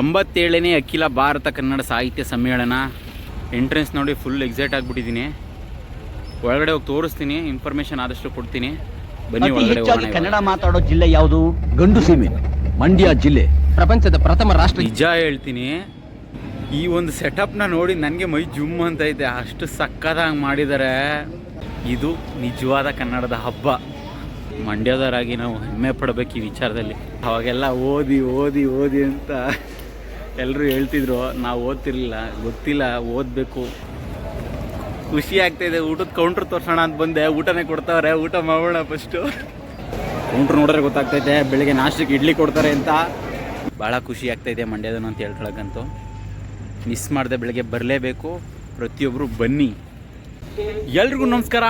ಎಂಬತ್ತೇಳನೇ ಅಖಿಲ ಭಾರತ ಕನ್ನಡ ಸಾಹಿತ್ಯ ಸಮ್ಮೇಳನ ಎಂಟ್ರೆನ್ಸ್ ನೋಡಿ ಫುಲ್ ಎಕ್ಸೈಟ್ ಆಗಿಬಿಟ್ಟಿದ್ದೀನಿ. ಒಳಗಡೆ ಹೋಗಿ ತೋರಿಸ್ತೀನಿ ಇನ್ಫಾರ್ಮೇಶನ್ ಆದಷ್ಟು ಕೊಡ್ತೀನಿ. ಬನ್ನಿ ಒಳಗಡೆ ಹೆಚ್ಚಾಗಿ ಕನ್ನಡ ಮಾತಾಡೋ ಜಿಲ್ಲೆ ಯಾವುದು? ಗಂಡು ಸೀಮೆ ಮಂಡ್ಯ ಜಿಲ್ಲೆ. ಪ್ರಪಂಚದ ಪ್ರಥಮ ರಾಷ್ಟ್ರ ನಿಜ ಹೇಳ್ತೀನಿ ಈ ಒಂದು ಸೆಟಪ್ನ ನೋಡಿ ನನಗೆ ಮೈ ಜುಮ್ ಅಂತ ಇದೆ ಅಷ್ಟು ಸಕ್ಕದಾಗಿ ಮಾಡಿದ್ದಾರೆ ಇದು ನಿಜವಾದ ಕನ್ನಡದ ಹಬ್ಬ. ಮಂಡ್ಯದವರಾಗಿ ನಾವು ಹೆಮ್ಮೆ ಪಡಬೇಕು ಈ ವಿಚಾರದಲ್ಲಿ. ಅವಾಗೆಲ್ಲ ಓದಿ ಓದಿ ಓದಿ ಅಂತ ಎಲ್ಲರೂ ಹೇಳ್ತಿದ್ರು, ನಾವು ಓದ್ತಿರ್ಲಿಲ್ಲ, ಗೊತ್ತಿಲ್ಲ, ಓದಬೇಕು. ಖುಷಿ ಆಗ್ತಾಯಿದೆ ಊಟದ ಕೌಂಟ್ರ್ ತೋರ್ಸೋಣ ಅಂತ ಬಂದೆ, ಊಟನೇ ಕೊಡ್ತಾವ್ರೆ, ಊಟ ಮಾಡೋಣ ಫಸ್ಟು ಕೌಂಟ್ರ್ ನೋಡಿದ್ರೆ ಗೊತ್ತಾಗ್ತೈತೆ ಬೆಳಿಗ್ಗೆ ನಾಷ್ಟಕ್ಕೆ ಇಡ್ಲಿ ಕೊಡ್ತಾರೆ ಅಂತ. ಭಾಳ ಖುಷಿ ಆಗ್ತಾಯಿದೆ ಮಂಡ್ಯದನು ಅಂತ ಹೇಳ್ಕೊಳಕ್ಕಂತೂ. ಮಿಸ್ ಮಾಡಿದೆ ಬೆಳಗ್ಗೆ ಬರಲೇಬೇಕು ಪ್ರತಿಯೊಬ್ಬರು ಬನ್ನಿ. ಎಲ್ರಿಗೂ ನಮಸ್ಕಾರ.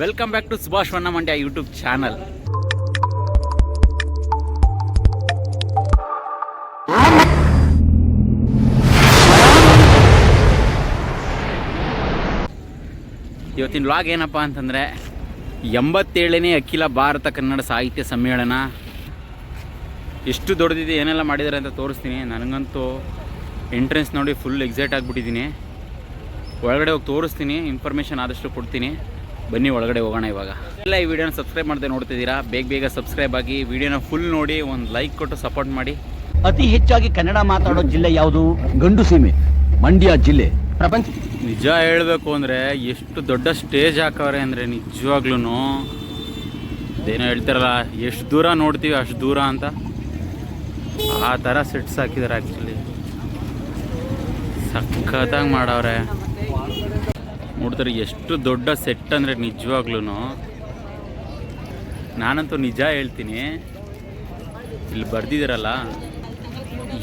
ವೆಲ್ಕಮ್ ಬ್ಯಾಕ್ ಟು ಸುಭಾಷ್ ವಣ್ಣ ಮಂಡ್ಯ ಯೂಟ್ಯೂಬ್ ಚಾನಲ್ ಇವತ್ತಿನ ವ್ಲಾಗ್ ಏನಪ್ಪ ಅಂತಂದರೆ ಎಂಬತ್ತೇಳನೇ ಅಖಿಲ ಭಾರತ ಕನ್ನಡ ಸಾಹಿತ್ಯ ಸಮ್ಮೇಳನ. ಎಷ್ಟು ದೊಡ್ಡದಿದೆ, ಏನೆಲ್ಲ ಮಾಡಿದ್ದಾರೆ ಅಂತ ತೋರಿಸ್ತೀನಿ. ನನಗಂತೂ ಎಂಟ್ರೆನ್ಸ್ ನೋಡಿ ಫುಲ್ ಎಕ್ಸೈಟ್ ಆಗಿಬಿಟ್ಟಿದ್ದೀನಿ. ಒಳಗಡೆ ಹೋಗಿ ತೋರಿಸ್ತೀನಿ ಇನ್ಫಾರ್ಮೇಷನ್ ಆದಷ್ಟು ಕೊಡ್ತೀನಿ. ಬನ್ನಿ ಒಳಗಡೆ ಹೋಗೋಣ ಇವಾಗ. ಎಲ್ಲ ಈ ವಿಡಿಯೋನ ಸಬ್ಸ್ಕ್ರೈಬ್ ಮಾಡದೆ ನೋಡ್ತಿದ್ದೀರಾ? ಬೇಗ ಬೇಗ ಸಬ್ಸ್ಕ್ರೈಬ್ ಆಗಿ ವಿಡಿಯೋನ ಫುಲ್ ನೋಡಿ ಒಂದು ಲೈಕ್ ಕೊಟ್ಟು ಸಪೋರ್ಟ್ ಮಾಡಿ. ಅತಿ ಹೆಚ್ಚಾಗಿ ಕನ್ನಡ ಮಾತಾಡೋ ಜಿಲ್ಲೆ ಯಾವುದು? ಗಂಡು ಸೀಮೆ ಮಂಡ್ಯ ಜಿಲ್ಲೆ. ಪ್ರಪಂಚ. ನಿಜ ಹೇಳಬೇಕು ಅಂದರೆ ಎಷ್ಟು ದೊಡ್ಡ ಸ್ಟೇಜ್ ಹಾಕವ್ರೆ ಅಂದರೆ ನಿಜವಾಗ್ಲೂ ಅದೇನೋ ಹೇಳ್ತಾರಲ್ಲ ಎಷ್ಟು ದೂರ ನೋಡ್ತೀವಿ ಅಷ್ಟು ದೂರ ಅಂತ. ಆ ಥರ ಸೆಟ್ಸ್ ಹಾಕಿದ್ದಾರೆ ಆ್ಯಕ್ಚುಲಿ ಸಖತ್ತಾಗಿ ಮಾಡವ್ರೆ. ನೋಡ್ತಾರೆ ಎಷ್ಟು ದೊಡ್ಡ ಸೆಟ್ ಅಂದರೆ ನಿಜವಾಗ್ಲೂ ನಾನಂತೂ ನಿಜ ಹೇಳ್ತೀನಿ. ಇಲ್ಲಿ ಬರ್ದಿದ್ದೀರಲ್ಲ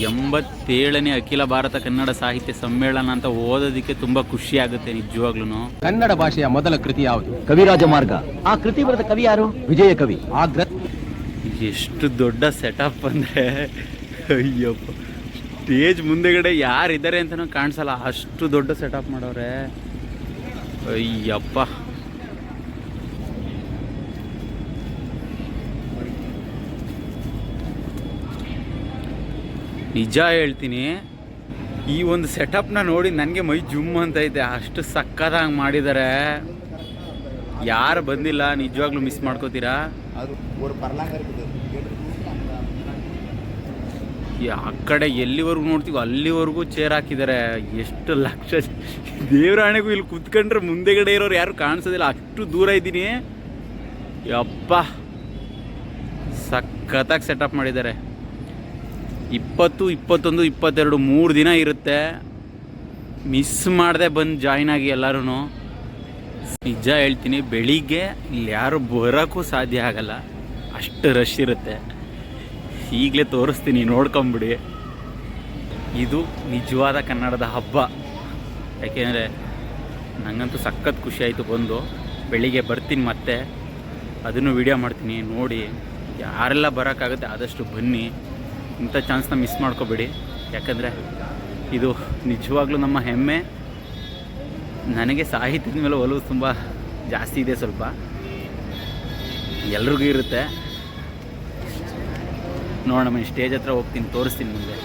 ಎಂಬತ್ತೇಳನೇ ಅಖಿಲ ಭಾರತ ಕನ್ನಡ ಸಾಹಿತ್ಯ ಸಮ್ಮೇಳನ ಅಂತ ಓದೋದಕ್ಕೆ ತುಂಬಾ ಖುಷಿ ಆಗುತ್ತೆ ನಿಜವಾಗ್ಲೂ ಕನ್ನಡ ಭಾಷೆಯ ಮೊದಲ ಕೃತಿ ಯಾವುದು? ಕವಿರಾಜ ಮಾರ್ಗ. ಆ ಕೃತಿ ಬರೆದ ಕವಿ ಯಾರು? ವಿಜಯ ಕವಿ. ಆ ಗ್ರ ಎಷ್ಟು ದೊಡ್ಡ ಸೆಟಪ್ ಅಂದ್ರೆ ಅಯ್ಯಪ್ಪ ಸ್ಟೇಜ್ ಮುಂದೆಗಡೆ ಯಾರಿದ್ದಾರೆ ಅಂತ ಕಾಣಿಸಲ್ಲ. ಅಷ್ಟು ದೊಡ್ಡ ಸೆಟಪ್ ಮಾಡವ್ರೆ ಅಯ್ಯಪ್ಪ. ನಿಜ ಹೇಳ್ತೀನಿ, ಈ ಒಂದು ಸೆಟಪ್ನ ನೋಡಿ ನನಗೆ ಮೈ ಜುಮ್ ಅಂತ ಐತೆ ಅಷ್ಟು ಸಕ್ಕತ್ತಾಗಿ ಮಾಡಿದ್ದಾರೆ ಯಾರು ಬಂದಿಲ್ಲ, ನಿಜವಾಗ್ಲೂ ಮಿಸ್ ಮಾಡ್ಕೋತೀರಾ? ಆ ಕಡೆ ಎಲ್ಲಿವರೆಗೂ ನೋಡ್ತೀವಿ ಅಲ್ಲಿವರೆಗೂ ಚೇರ್ ಹಾಕಿದ್ದಾರೆ. ಎಷ್ಟು ಲಕ್ಷ ದೇವರಾಣೆಗೂ ಇಲ್ಲಿ ಕುತ್ಕೊಂಡ್ರೆ ಮುಂದೆಗಡೆ ಇರೋರು ಯಾರು ಕಾಣಿಸೋದಿಲ್ಲ. ಅಷ್ಟು ದೂರ ಇದ್ದೀನಿ. ಯಪ್ಪ. ಸಖತ್ತಾಗಿ ಸೆಟಪ್ ಮಾಡಿದ್ದಾರೆ. ಇಪ್ಪತ್ತು, ಇಪ್ಪತ್ತೊಂದು, ಇಪ್ಪತ್ತೆರಡು, ಮೂರು ದಿನ ಇರುತ್ತೆ. ಮಿಸ್ ಮಾಡದೆ ಬಂದು ಜಾಯ್ನ್ ಆಗಿ ಎಲ್ಲರೂ ನಿಜ ಹೇಳ್ತೀನಿ, ಬೆಳಿಗ್ಗೆ ಇಲ್ಲಿ ಯಾರು ಬರೋಕ್ಕೂ ಸಾಧ್ಯ ಆಗಲ್ಲ. ಅಷ್ಟು ರಶ್ ಇರುತ್ತೆ. ಈಗಲೇ ತೋರಿಸ್ತೀನಿ, ನೋಡ್ಕೊಂಬಿಡಿ. ಇದು ನಿಜವಾದ ಕನ್ನಡದ ಹಬ್ಬ. ಯಾಕೆಂದರೆ ನನಗಂತೂ ಸಖತ್ ಖುಷಿ ಆಯಿತು ಬಂದು. ಬೆಳಿಗ್ಗೆ ಬರ್ತೀನಿ ಮತ್ತೆ. ಅದನ್ನು ವಿಡಿಯೋ ಮಾಡ್ತೀನಿ, ನೋಡಿ. ಯಾರೆಲ್ಲ ಬರೋಕ್ಕಾಗುತ್ತೆ ಆದಷ್ಟು ಬನ್ನಿ. ಇಂಥ ಚಾನ್ಸ್ನ ಮಿಸ್ ಮಾಡ್ಕೋಬೇಡಿ. ಯಾಕಂದರೆ ಇದು ನಿಜವಾಗ್ಲೂ ನಮ್ಮ ಹೆಮ್ಮೆ. ನನಗೆ ಸಾಹಿತ್ಯದ ಮೇಲೆ ಒಲವು ತುಂಬ ಜಾಸ್ತಿ ಇದೆ ಸ್ವಲ್ಪ. ಎಲ್ರಿಗೂ ಇರುತ್ತೆ. ನೋಡೋಣ ಸ್ಟೇಜ್ ಹತ್ರ ಹೋಗ್ತೀನಿ, ತೋರಿಸ್ತೀನಿ ಮುಂದೆ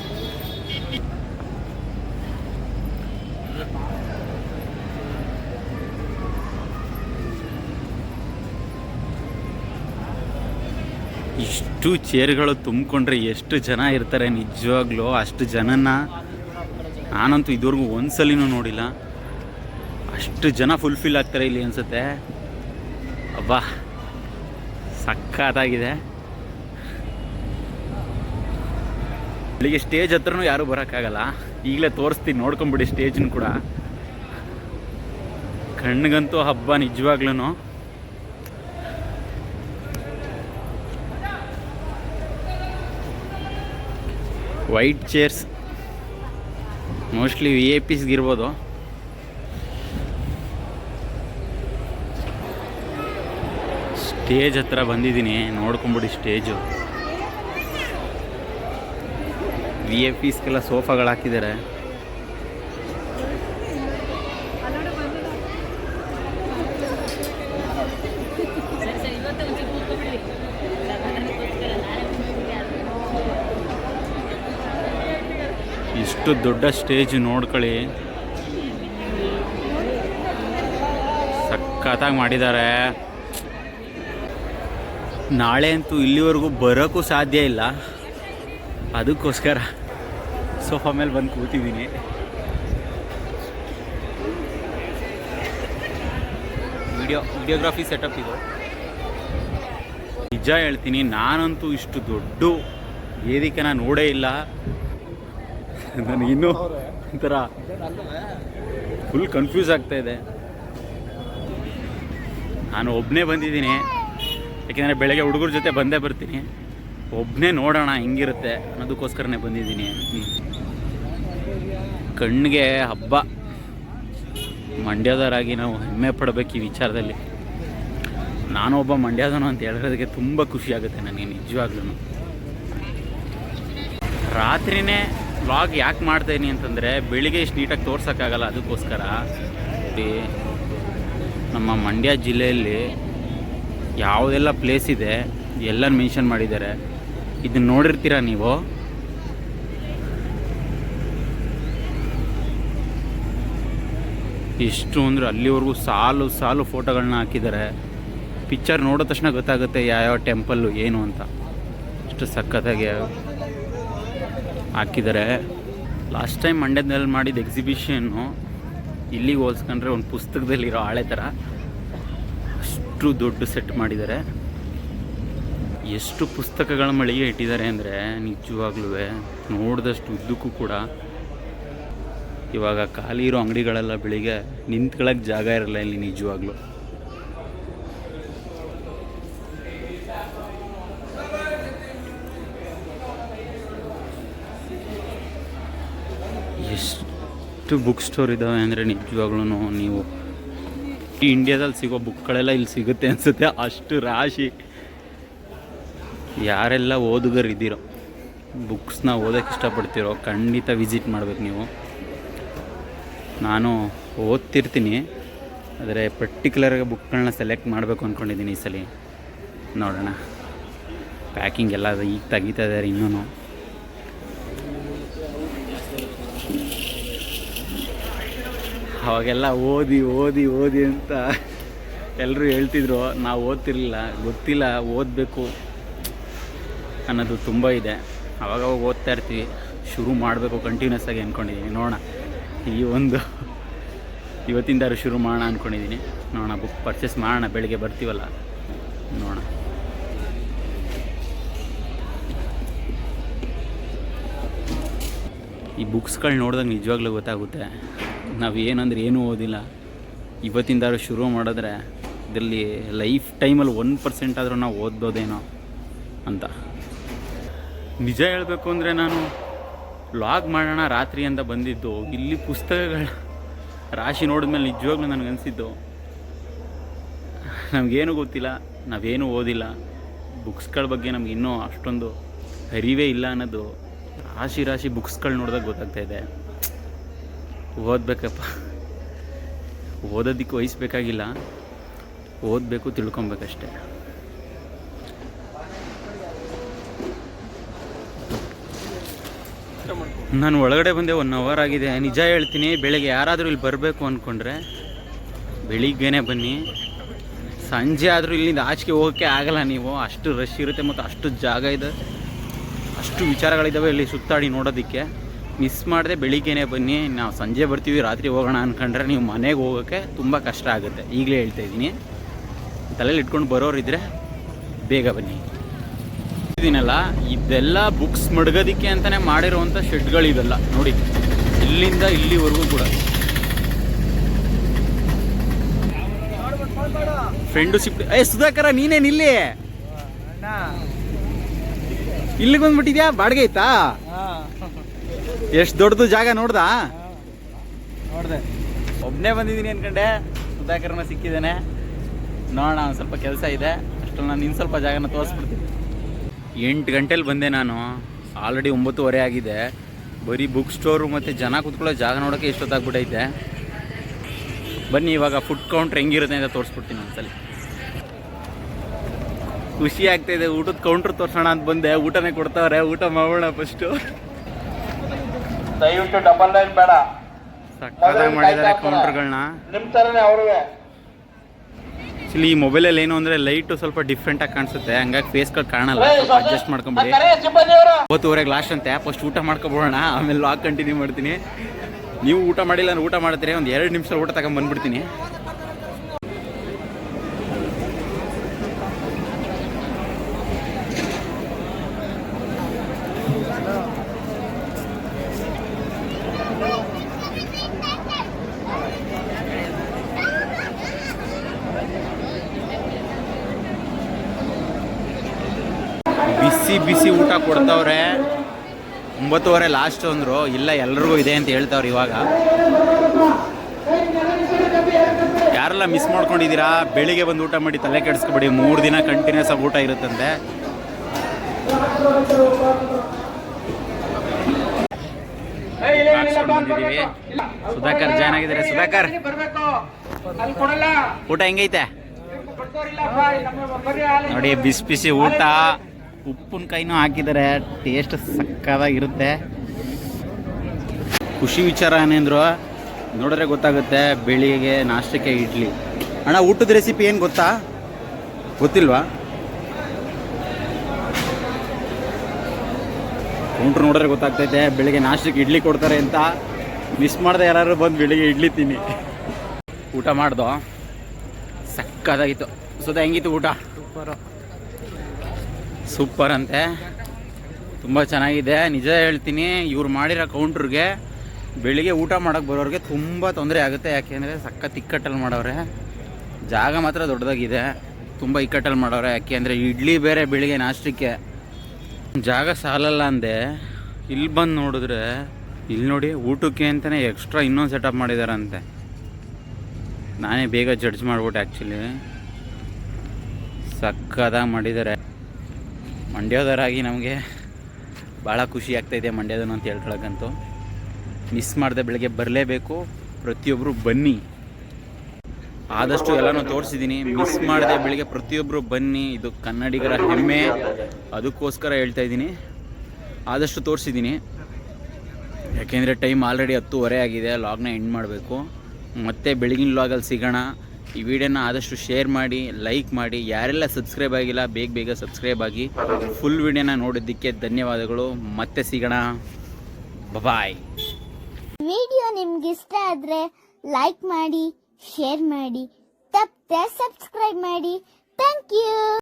ಇಷ್ಟು ಚೇರ್ಗಳು ತುಂಬಿಕೊಂಡ್ರೆ ಎಷ್ಟು ಜನ ಇರ್ತಾರೆ ನಿಜವಾಗ್ಲೂ, ಅಷ್ಟು ಜನನ ನಾನಂತೂ ಇದುವರೆಗೂ ಒಂದ್ಸಲಿನೂ ನೋಡಿಲ್ಲ. ಅಷ್ಟು ಜನ ಫುಲ್ಫಿಲ್ ಆಗ್ತಾರೆ ಇಲ್ಲಿ ಅನ್ಸುತ್ತೆ. ಅಬ್ಬಾ, ಸಖತ್ತಾಗಿದೆ. ಬೆಳಿಗ್ಗೆ ಸ್ಟೇಜ್ ಹತ್ರನೂ ಯಾರೂ ಬರೋಕ್ಕಾಗಲ್ಲ. ಈಗಲೇ ತೋರಿಸ್ತೀನಿ, ನೋಡ್ಕೊಂಬಿಡಿ ಸ್ಟೇಜ್ನು ಕೂಡ. ಕಣ್ಣಿಗಂತೂ ಹಬ್ಬ ನಿಜವಾಗ್ಲೂ white chairs mostly V I ಪಿಸ್ಗಿರ್ಬೋದು stage ಹತ್ರ ಬಂದಿದ್ದೀನಿ, ನೋಡ್ಕೊಂಬಿಡಿ ಸ್ಟೇಜು ವಿ ಎ ಪಿಸ್ಗೆಲ್ಲ ಸೋಫಾಗಳು ಹಾಕಿದ್ದಾರೆ. ಇಷ್ಟು ದೊಡ್ಡ ಸ್ಟೇಜ್ ನೋಡ್ಕೊಳ್ಳಿ. ಸಖತ್ತಾಗಿ ಮಾಡಿದ್ದಾರೆ. ನಾಳೆ ಅಂತೂ ಇಲ್ಲಿವರೆಗೂ ಬರೋಕ್ಕೂ ಸಾಧ್ಯ ಇಲ್ಲ. ಅದಕ್ಕೋಸ್ಕರ ಸೋಫಾ ಮೇಲೆ ಬಂದು ಕೂತಿದ್ದೀನಿ. ವಿಡಿಯೋ, ವಿಡಿಯೋಗ್ರಫಿ ಸೆಟಪ್ ಇದು. ನಿಜ ಹೇಳ್ತೀನಿ, ನಾನಂತೂ ಇಷ್ಟು ದೊಡ್ಡ ವೇದಿಕೆನ ನೋಡೇ ಇಲ್ಲ. ನನಗಿನ್ನೂ ಒಂಥರ ಫುಲ್ ಕನ್ಫ್ಯೂಸ್ ಆಗ್ತಾ ಇದೆ. ನಾನು ಒಬ್ಬನೇ ಬಂದಿದ್ದೀನಿ. ಯಾಕೆಂದರೆ ಬೆಳಗ್ಗೆ ಹುಡುಗರ ಜೊತೆ ಬಂದೇ ಬರ್ತೀನಿ. ಒಬ್ಬನೇ ನೋಡೋಣ ಹೆಂಗಿರುತ್ತೆ ಅನ್ನೋದಕ್ಕೋಸ್ಕರನೇ ಬಂದಿದ್ದೀನಿ. ಕಣ್ಣಿಗೆ ಹಬ್ಬ. ಮಂಡ್ಯದವರಾಗಿ ನಾವು ಹೆಮ್ಮೆ ಪಡಬೇಕು ಈ ವಿಚಾರದಲ್ಲಿ. ನಾನು ಒಬ್ಬ ಮಂಡ್ಯದನು ಅಂತ ಹೇಳೋದಕ್ಕೆ ತುಂಬ ಖುಷಿ ಆಗುತ್ತೆ ನನಗೆ ನಿಜವಾಗ್ಲೂ. ರಾತ್ರಿನೇ ವ್ಲಾಗ್ ಯಾಕೆ ಮಾಡ್ತಾಯಿನಿ ಅಂತಂದರೆ ಬೆಳಿಗ್ಗೆ ಇಷ್ಟು ನೀಟಾಗಿ ತೋರ್ಸೋಕ್ಕಾಗಲ್ಲ ಅದಕ್ಕೋಸ್ಕರ. ನಮ್ಮ ಮಂಡ್ಯ ಜಿಲ್ಲೆಯಲ್ಲಿ ಯಾವುದೆಲ್ಲ ಪ್ಲೇಸ್ ಇದೆ ಎಲ್ಲ ಮೆನ್ಷನ್ ಮಾಡಿದ್ದಾರೆ. ಇದನ್ನ ನೋಡಿರ್ತೀರ ನೀವು? ಎಷ್ಟು ಅಂದರೆ ಅಲ್ಲಿವರೆಗೂ ಸಾಲು ಸಾಲು ಫೋಟೋಗಳನ್ನ ಹಾಕಿದ್ದಾರೆ. ಪಿಕ್ಚರ್ ನೋಡಿದ ತಕ್ಷಣ ಗೊತ್ತಾಗುತ್ತೆ ಯಾವ್ಯಾವ ಟೆಂಪಲ್ಲು ಏನು ಅಂತ. ಇಷ್ಟು ಸಖತ್ತಾಗಿ ಹಾಕಿದ್ದಾರೆ. ಲಾಸ್ಟ್ ಟೈಮ್ ಮಂಡ್ಯದಲ್ಲಿ ಮಾಡಿದ ಎಕ್ಸಿಬಿಷನ್ನು ಇಲ್ಲಿಗೆ ಹೋಲ್ಸ್ಕೊಂಡ್ರೆ ಒಂದು ಪುಸ್ತಕದಲ್ಲಿರೋ ಹಾಳೆ ಥರ ಅಷ್ಟು ದೊಡ್ಡ ಸೆಟ್ ಮಾಡಿದ್ದಾರೆ. ಎಷ್ಟು ಪುಸ್ತಕಗಳ ಮಳಿಗೆ ಇಟ್ಟಿದ್ದಾರೆ ಅಂದರೆ ನಿಜವಾಗ್ಲೂ ನೋಡಿದಷ್ಟು ಉದ್ದಕ್ಕೂ ಕೂಡ ಇವಾಗ ಖಾಲಿ ಇರೋ ಅಂಗಡಿಗಳೆಲ್ಲ ಬೆಳಿಗ್ಗೆ ನಿಂತ್ಕೊಳ್ಳೋಕ್ಕೆ ಜಾಗ ಇರಲ್ಲ ಇಲ್ಲಿ ನಿಜವಾಗ್ಲೂ. ಎಷ್ಟು ಬುಕ್ ಸ್ಟೋರ್ ಇದ್ದಾವೆ ಅಂದರೆ ನಿಜವಾಗ್ಲೂ ನೀವು ಈ ಇಂಡಿಯಾದಲ್ಲಿ ಸಿಗೋ ಬುಕ್ಗಳೆಲ್ಲ ಇಲ್ಲಿ ಸಿಗುತ್ತೆ ಅನಿಸುತ್ತೆ. ಅಷ್ಟು ರಾಶಿ. ಯಾರೆಲ್ಲ ಓದುಗರಿದ್ದೀರೋ ಬುಕ್ಸ್ನ ಓದೋಕ್ಕೆ ಇಷ್ಟಪಡ್ತೀರೋ, ಖಂಡಿತ ವಿಸಿಟ್ ಮಾಡ್ಬೇಕು ನೀವು. ನಾನು ಓದ್ತಿರ್ತೀನಿ, ಆದರೆ ಪರ್ಟಿಕ್ಯುಲರಾಗಿ ಬುಕ್ಗಳನ್ನ ಸೆಲೆಕ್ಟ್ ಮಾಡಬೇಕು ಅಂದ್ಕೊಂಡಿದ್ದೀನಿ ಈ ಸಲ. ನೋಡೋಣ. ಪ್ಯಾಕಿಂಗ್ ಎಲ್ಲ ಈಗ ತೆಗಿತಾ ಇದ್ದಾರೆ ಇನ್ನೂ ಅವಾಗೆಲ್ಲ ಓದಿ ಓದಿ ಓದಿ ಅಂತ ಎಲ್ಲರೂ ಹೇಳ್ತಿದ್ರು. ನಾವು ಓದ್ತಿರ್ಲಿಲ್ಲ, ಗೊತ್ತಿಲ್ಲ, ಓದಬೇಕು. ಅನ್ನೋದು ತುಂಬ ಇದೆ. ಅವಾಗವಾಗ ಓದ್ತಾ ಇರ್ತೀವಿ. ಶುರು ಮಾಡಬೇಕು ಕಂಟಿನ್ಯೂಸ್ ಆಗಿ ಅಂದ್ಕೊಂಡಿದ್ದೀನಿ ನೋಡೋಣ. ಈ ಒಂದು ಇವತ್ತಿಂದ ಶುರು ಮಾಡೋಣ ಅಂದ್ಕೊಂಡಿದ್ದೀನಿ ನೋಡೋಣ ಬುಕ್ ಪರ್ಚೇಸ್ ಮಾಡೋಣ. ಬೆಳಿಗ್ಗೆ ಬರ್ತೀವಲ್ಲ? ನೋಡೋಣ. ಈ ಬುಕ್ಸ್ಗಳು ನೋಡಿದಾಗ ನಿಜವಾಗ್ಲೂ ಗೊತ್ತಾಗುತ್ತೆ. ನಾವು ಏನಂದ್ರೆ ಏನೂ ಓದಿಲ್ಲ. ಇವತ್ತಿಂದಾರು ಶುರು ಮಾಡಿದ್ರೆ ಇದರಲ್ಲಿ ಲೈಫ್ ಟೈಮಲ್ಲಿ ಒನ್ ಪರ್ಸೆಂಟ್ ಆದರೂ ನಾವು ಓದ್ಬೋದೇನೋ ಅಂತ. ನಿಜ ಹೇಳಬೇಕು ಅಂದರೆ ನಾನು ಲಾಗ್ ಮಾಡೋಣ ರಾತ್ರಿ ಅಂತ ಬಂದಿದ್ದು. ಇಲ್ಲಿ ಪುಸ್ತಕಗಳ ರಾಶಿ ನೋಡಿದ್ಮೇಲೆ ನಿಜವಾಗ್ಲೂ ನನಗನ್ಸಿದ್ದು ನಮಗೇನು ಗೊತ್ತಿಲ್ಲ, ನಾವೇನು ಓದಿಲ್ಲ, ಬುಕ್ಸ್ಗಳ ಬಗ್ಗೆ ನಮ್ಗೆ ಇನ್ನೂ ಅಷ್ಟೊಂದು ಅರಿವೇ ಇಲ್ಲ ಅನ್ನೋದು ರಾಶಿ ರಾಶಿ ಬುಕ್ಸ್ಗಳು ನೋಡಿದಾಗ ಗೊತ್ತಾಗ್ತಾ ಇದೆ. ಓದಬೇಕಪ್ಪ. ಓದೋದಕ್ಕೆ ವಹಿಸ್ಬೇಕಾಗಿಲ್ಲ, ಓದಬೇಕು, ತಿಳ್ಕೊಬೇಕಷ್ಟೆ. ನಾನು ಒಳಗಡೆ ಬಂದೆ ಒನ್ ಅವರ್ ಆಗಿದೆ. ನಿಜ ಹೇಳ್ತೀನಿ, ಬೆಳಗ್ಗೆ ಯಾರಾದರೂ ಇಲ್ಲಿ ಬರಬೇಕು ಅಂದ್ಕೊಂಡ್ರೆ ಬೆಳಿಗ್ಗೆನೇ ಬನ್ನಿ. ಸಂಜೆ ಆದರೂ ಇಲ್ಲಿಂದ ಆಚೆಗೆ ಹೋಗೋಕ್ಕೆ ಆಗಲ್ಲ ನೀವು. ಅಷ್ಟು ರಶ್ ಇರುತ್ತೆ ಮತ್ತು ಅಷ್ಟು ಜಾಗ ಇದೆ. ಅಷ್ಟು ವಿಚಾರಗಳಿದ್ದಾವೆ ಇಲ್ಲಿ ಸುತ್ತಾಡಿ ನೋಡೋದಕ್ಕೆ. ಮಿಸ್ ಮಾಡದೆ ಬೆಳಿಗ್ಗೆನೇ ಬನ್ನಿ. ನಾವು ಸಂಜೆ ಬರ್ತೀವಿ, ರಾತ್ರಿ ಹೋಗೋಣ ಅಂದ್ಕೊಂಡ್ರೆ ನೀವು ಮನೆಗೆ ಹೋಗೋಕ್ಕೆ ತುಂಬ ಕಷ್ಟ ಆಗುತ್ತೆ. ಈಗಲೇ ಹೇಳ್ತಾ ಇದ್ದೀನಿ. ತಲೆಯಲ್ಲಿ ಇಟ್ಕೊಂಡು ಬರೋರಿದ್ದರೆ ಬೇಗ ಬನ್ನಿ. ಇದೀನಲ್ಲ ಇದೆಲ್ಲ ಬುಕ್ಸ್ ಮಡಗೋದಿಕ್ಕೆ ಮಾಡಿರೋಂತ ಶೆಡ್ಗಳು ಇದೆಲ್ಲ ನೋಡಿ. ಇಲ್ಲಿಂದ ಇಲ್ಲಿವರೆಗೂ ಕೂಡ. ಫ್ರೆಂಡು ಸಿಪ್ ಏ, ಸುಧಾಕರ ನೀನೇ ಇಲ್ಲಿ? ಇಲ್ಲಿಗೆ ಬಂದ್ಬಿಟ್ಟಿದ್ಯಾ? ಬಾಡಿಗೆ ಆಯ್ತಾ? ಎಷ್ಟು ದೊಡ್ಡದು ಜಾಗ ನೋಡ್ದಾ? ನೋಡ್ದೆ. ಒಬ್ಬನೇ ಬಂದಿದ್ದೀನಿ ಅನ್ಕಂಡೆ. ಸುಧಾಕರನ ಸಿಕ್ಕಿದ್ದೇನೆ. ನೋಡೋಣ, ಒಂದು ಸ್ವಲ್ಪ ಕೆಲಸ ಇದೆ. ಅಷ್ಟು ನಾನು ಇನ್ನು ಸ್ವಲ್ಪ ಜಾಗನ ತೋರಿಸ್ಬಿಡ್ತೀನಿ. ಎಂಟು ಗಂಟೆಲಿ ಬಂದೆ ನಾನು. ಆಲ್ರೆಡಿ ಒಂಬತ್ತುವರೆ ಆಗಿದೆ. ಬರೀ ಬುಕ್ ಸ್ಟೋರು ಮತ್ತು ಜನ ಕೂತ್ಕೊಳ್ಳೋ ಜಾಗ ನೋಡೋಕ್ಕೆ ಎಷ್ಟೊತ್ತಾಗ್ಬಿಟ್ಟೈತೆ ಬನ್ನಿ ಇವಾಗ ಫುಡ್ ಕೌಂಟ್ರ್ ಹೆಂಗಿರುತ್ತೆ ಅಂತ ತೋರಿಸ್ಬಿಡ್ತೀನಿ ಒಂದ್ಸಲಿ. ಖುಷಿ ಆಗ್ತಾಯಿದೆ ಇದೆ ಊಟದ ಕೌಂಟ್ರ್ ತೋರಿಸೋಣ ಅಂತ ಬಂದೆ. ಊಟನೇ ಕೊಡ್ತಾವ್ರೆ ಊಟ ಮಾಡೋಣ ಫಸ್ಟು ದಯವಿಟ್ಟು ಡಬಲ್ ಲೈನ್ ಬೇಡ. ಸಕ್ಕತ್ತಾಗಿ ಮಾಡಿದ್ದಾರೆ ಕೌಂಟ್ರ್ಗಳನ್ನ ನಿಮ್ಮ ಥರನೇ ಅವ್ರಿಗೆ ಆಕ್ಚುಲಿ ಈ ಮೊಬೈಲಲ್ಲಿ ಏನು ಅಂದರೆ ಲೈಟು ಸ್ವಲ್ಪ ಡಿಫ್ರೆಂಟಾಗಿ ಕಾಣಿಸುತ್ತೆ ಹಂಗಾಗಿ ಫೇಸ್ಗಳು ಕಾಣಲ್ಲ ಸ್ವಲ್ಪ ಅಡ್ಜಸ್ಟ್ ಮಾಡ್ಕೊಂಬಿಡಿ ಒಂಬತ್ತುವರೆಗೆ ಲಾಸ್ಟ್ ಅಂತೆ ಫಸ್ಟ್ ಊಟ ಮಾಡ್ಕೊಬೋಣ ಆಮೇಲೆ ಲಾಕ್ ಕಂಟಿನ್ಯೂ ಮಾಡ್ತೀನಿ ನೀವು ಊಟ ಮಾಡಿಲ್ಲ ಅಂದ್ರೆ ಊಟ ಮಾಡ್ತೀರಿ ಒಂದು ಎರಡು ನಿಮಿಷ ಊಟ ತಗೊಂಡ್ ಬಿಸಿ ಬಿಸಿ ಊಟ ಕೊಡ್ತವ್ರೆ. ಒಂಬತ್ತುವರೆ ಲಾಸ್ಟ್ ಅಂದರು. ಇಲ್ಲ, ಎಲ್ರಿಗೂ ಇದೆ ಅಂತ ಹೇಳ್ತಾವ್ರೆ ಇವಾಗ. ಯಾರೆಲ್ಲ ಮಿಸ್ ಮಾಡ್ಕೊಂಡಿದ್ದೀರಾ? ಬೆಳಿಗ್ಗೆ ಬಂದು ಊಟ ಮಾಡಿ ತಲೆ ಕೆಡಿಸ್ಕೊಬೇಡಿ. ಮೂರು ದಿನ ಕಂಟಿನ್ಯೂಸ್ ಆಗಿ ಊಟ ಇರುತ್ತಂತೆ. ಬಂದಿದ್ದೀವಿ. ಸುಧಾಕರ್ ಜಾಯ್ನ್ ಆಗಿದ್ದಾರೆ. ಸುಧಾಕರ್. ಊಟ ಹೆಂಗೈತೆ? ನೋಡಿ, ಬಿಸಿ ಬಿಸಿ ಊಟ. ಉಪ್ಪಿನಕಾಯಿನೂ ಹಾಕಿದ್ದಾರೆ ಟೇಸ್ಟ್ ಸಕ್ಕದಾಗಿರುತ್ತೆ. ಖುಷಿ ವಿಚಾರ ಏನೇಂದ್ರು ನೋಡಿದ್ರೆ ಗೊತ್ತಾಗುತ್ತೆ ಬೆಳಿಗ್ಗೆ ನಾಷ್ಟಕ್ಕೆ ಇಡ್ಲಿ. ಅಣ್ಣ ಊಟದ ರೆಸಿಪಿ ಏನು ಗೊತ್ತಾ? ಗೊತ್ತಿಲ್ವಾ? ಉಂಟ್ರು ನೋಡಿದ್ರೆ ಗೊತ್ತಾಗ್ತೈತೆ ಬೆಳಿಗ್ಗೆ ನಾಷ್ಟಕ್ಕೆ ಇಡ್ಲಿ ಕೊಡ್ತಾರೆ ಅಂತ. ಮಿಸ್ ಮಾಡಿದೆ ಯಾರು ಬಂದು ಬೆಳಿಗ್ಗೆ ಇಡ್ಲಿ ತಿನ್ನಿ. ಊಟ ಮಾಡ್ದೋ? ಸಕ್ಕದಾಗಿತ್ತು. ಸುಧಾ ಹೆಂಗಿತ್ತು ಊಟ? ಸೂಪರ್ ಅಂತೆ. ತುಂಬ ಚೆನ್ನಾಗಿದೆ. ನಿಜ ಹೇಳ್ತೀನಿ, ಇವ್ರು ಮಾಡಿರೋ ಕೌಂಟ್ರಿಗೆ ಬೆಳಿಗ್ಗೆ ಊಟ ಮಾಡೋಕ್ಕೆ ಬರೋರಿಗೆ ತುಂಬ ತೊಂದರೆ ಆಗುತ್ತೆ. ಯಾಕೆಂದರೆ ಸಖತ್ ಇಕ್ಕಟ್ಟಲ್ಲಿ ಮಾಡೋರೆ ಜಾಗ ಮಾತ್ರ ದೊಡ್ಡದಾಗಿದೆ. ತುಂಬ ಇಕ್ಕಟ್ಟಲ್ಲಿ ಮಾಡೋರೆ ಯಾಕೆ ಅಂದರೆ ಇಡ್ಲಿ ಬೇರೆ ಬೆಳಿಗ್ಗೆ ನಾಷ್ಟಕ್ಕೆ. ಜಾಗ ಸಾಲಲ್ಲ ಅಂದೆ. ಇಲ್ಲಿ ಬಂದು ನೋಡಿದ್ರೆ ಇಲ್ಲಿ ನೋಡಿ ಊಟಕ್ಕೆ ಅಂತಲೇ ಎಕ್ಸ್ಟ್ರಾ ಇನ್ನೊಂದು ಸೆಟಪ್ ಮಾಡಿದಾರಂತೆ. ನಾನೇ ಬೇಗ ಜಡ್ಜ್ ಮಾಡ್ಬಿಟ್ಟೆ ಆ್ಯಕ್ಚುಲಿ ಸಕ್ಕದಾಗಿ ಮಾಡಿದ್ದಾರೆ ಮಂಡ್ಯದವರಾಗಿ ನಮಗೆ ಭಾಳ ಖುಷಿ ಆಗ್ತಾಯಿದೆ ಮಂಡ್ಯದನು ಅಂತ ಹೇಳ್ಕೊಳಕ್ಕಂತೂ. ಮಿಸ್ ಮಾಡಿದೆ ಬೆಳಗ್ಗೆ ಬರಲೇಬೇಕು. ಪ್ರತಿಯೊಬ್ಬರು ಬನ್ನಿ. ಆದಷ್ಟು ಎಲ್ಲನೂ ತೋರಿಸಿದ್ದೀನಿ ಮಿಸ್ ಮಾಡಿದೆ ಬೆಳಗ್ಗೆ ಪ್ರತಿಯೊಬ್ಬರು ಬನ್ನಿ. ಇದು ಕನ್ನಡಿಗರ ಹೆಮ್ಮೆ. ಅದಕ್ಕೋಸ್ಕರ ಹೇಳ್ತಾ ಇದ್ದೀನಿ. ಆದಷ್ಟು ತೋರಿಸಿದ್ದೀನಿ ಯಾಕೆಂದರೆ ಟೈಮ್ ಆಲ್ರೆಡಿ ಹತ್ತುವರೆ ಆಗಿದೆ. ಲಾಗ್ನ ಎಂಡ್ ಮಾಡಬೇಕು. ಮತ್ತೆ ಬೆಳಗಿನ ಲಾಗಲ್ಲಿ ಸಿಗೋಣ. ಈ ವಿಡಿಯೋನ ಆದಷ್ಟು ಶೇರ್ ಮಾಡಿ ಲೈಕ್ ಮಾಡಿ. ಯಾರೆಲ್ಲ ಸಬ್ಸ್ಕ್ರೈಬ್ ಆಗಿಲ್ಲ, ಬೇಗ ಬೇಗ ಸಬ್ಸ್ಕ್ರೈಬ್ ಆಗಿ. ಫುಲ್ ವಿಡಿಯೋನ ನೋಡಿದ್ದಕ್ಕೆ ಧನ್ಯವಾದಗಳು. ಮತ್ತೆ ಸಿಗೋಣ. ಬಾಯ್ ವಿಡಿಯೋ ನಿಮ್ಗೆ ಇಷ್ಟ ಆದ್ರೆ ಲೈಕ್ ಮಾಡಿ ಶೇರ್ ಮಾಡಿ, ತಪ್ಪದೆ ಸಬ್ಸ್ಕ್ರೈಬ್ ಮಾಡಿ. Thank you